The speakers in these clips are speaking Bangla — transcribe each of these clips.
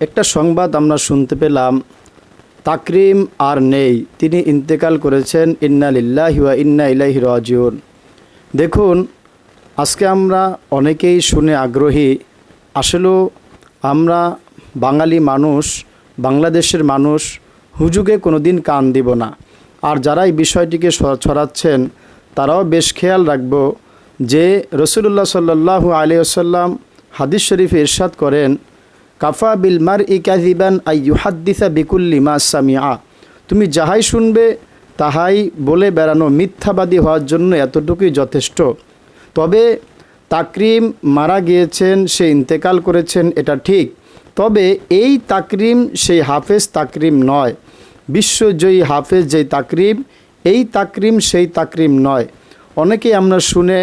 একটা সংবাদ আমরা শুনতে পেলাম, তাকরিম আর নেই, তিনি ইন্তেকাল করেছেন, ইন্না লিল্লাহি ওয়া ইন্না ইলাইহি রাজিউন। দেখুন, আজকে আমরা অনেকেই শুনে আগ্রহী, আসলেও আমরা বাঙালি মানুষ, বাংলাদেশের মানুষ, হুজুগে কোনো দিন কান দিব না। আর যারা এই বিষয়টিকে ছড়াচ্ছেন, তারাও বেশ খেয়াল রাখব যে রসুলুল্লাহ সাল্লাহ আলিয়াল্লাম হাদিস শরীফে ইরশাদ করেন কাফা বিল মার ই কাজিবান আই ইউহাদ্দিসা বিকুল্লি মা সামিয়া তুমি যাহাই শুনবে, তাহাই বলে বেড়ানো মিথ্যাবাদী হওয়ার জন্য এতটুকুই যথেষ্ট। তবে তাকরিম মারা গিয়েছেন, সে ইন্তেকাল করেছেন, এটা ঠিক। তবে এই তাকরিম সেই হাফেজ তাকরিম নয়। বিশ্বজয়ী হাফেজ যেই তাকরিম, এই তাকরিম সেই তাকরিম নয়। অনেকেই আমরা শুনে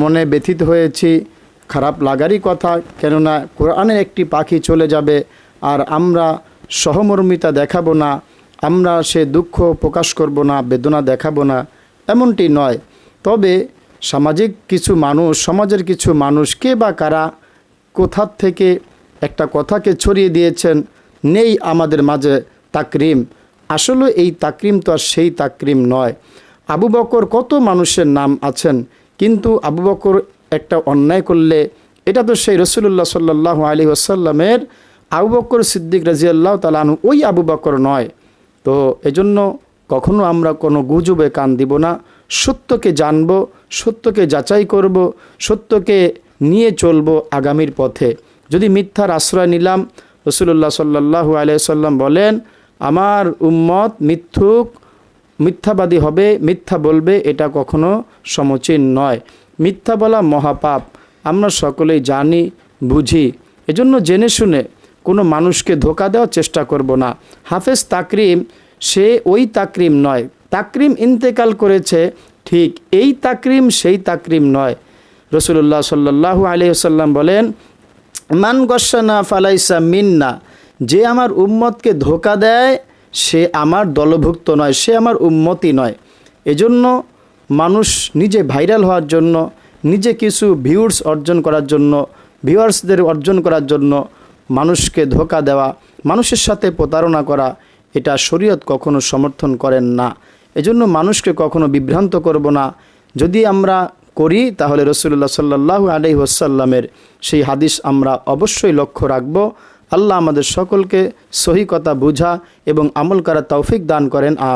মনে ব্যথিত হয়েছি খারাপ লাগারই কথা, কেননা কোরআনের একটি পাখি চলে যাবে আর আমরা সহমর্মিতা দেখাবো না, আমরা সে দুঃখ প্রকাশ করব না, বেদনা দেখাবো না, এমনটি নয়। তবে সামাজিক কিছু মানুষ, সমাজের কিছু মানুষ, কে বা কারা কোথার থেকে একটা কথাকে ছড়িয়ে দিয়েছেন, নেই আমাদের মাঝে তাকরিম। আসলে এই তাকরিম তো আর সেই তাকরিম নয়। আবু বকর কত মানুষের নাম আছেন, কিন্তু আবু বকর একটা অন্যায় করলে, এটা তো সেই রসুল্লাহ সাল্লাহ আলী আসাল্লামের আবু বকর সিদ্দিক রাজিয়াল্লাহ তালানু ওই আবু বকর নয়। তো এজন্য কখনো আমরা কোনো গুজবে কান দিব না। সত্যকে জানব, সত্যকে যাচাই করব, সত্যকে নিয়ে চলবো আগামীর পথে। যদি মিথ্যার আশ্রয় নিলাম রসুল্লাহ সাল্লাহ আলিয়াল্লাম বলেন, আমার উম্মত মিথ্যুক, মিথ্যাবাদী হবে, মিথ্যা বলবে, এটা কখনো সমচীন নয়। মিথ্যা বলা মহাপাপ। আমরা সকলেই জানি, বুঝি। এজন্য জেনে শুনে কোনো মানুষকে ধোকা দেওয়ার চেষ্টা করব না। হাফেজ তাকরিম, সে ওই তাকরিম নয়। তাকরিম ইন্তেকাল করেছে, ঠিক এই তাকরিম সেই তাকরিম নয়। রসুল্লাহ সাল্লাহ আলিয়াল্লাম বলেন, মান গসানা ফালাইসা মিন্না, যে আমার উম্মতকে ধোকা দেয়, সে আমার দলভুক্ত নয়, সে আমার উম্মতি নয়। এজন্য মানুষ নিজে ভাইরাল হওয়ার জন্য, নিজে কিছু ভিউর্স অর্জন করার জন্য, ভিউয়ার্সদের অর্জন করার জন্য মানুষকে ধোকা দেওয়া, মানুষের সাথে প্রতারণা করা, এটা শরীয়ত কখনো সমর্থন করেন না। এজন্য মানুষকে কখনো বিভ্রান্ত করব না। যদি আমরা করি, তাহলে রসুল্লাহ সাল্লাহ আলি ওসাল্লামের সেই হাদিস আমরা অবশ্যই লক্ষ্য রাখব। আল্লাহ আমাদের সকলকে সহি কথা বুঝা এবং আমল করা তৌফিক দান করেন আমি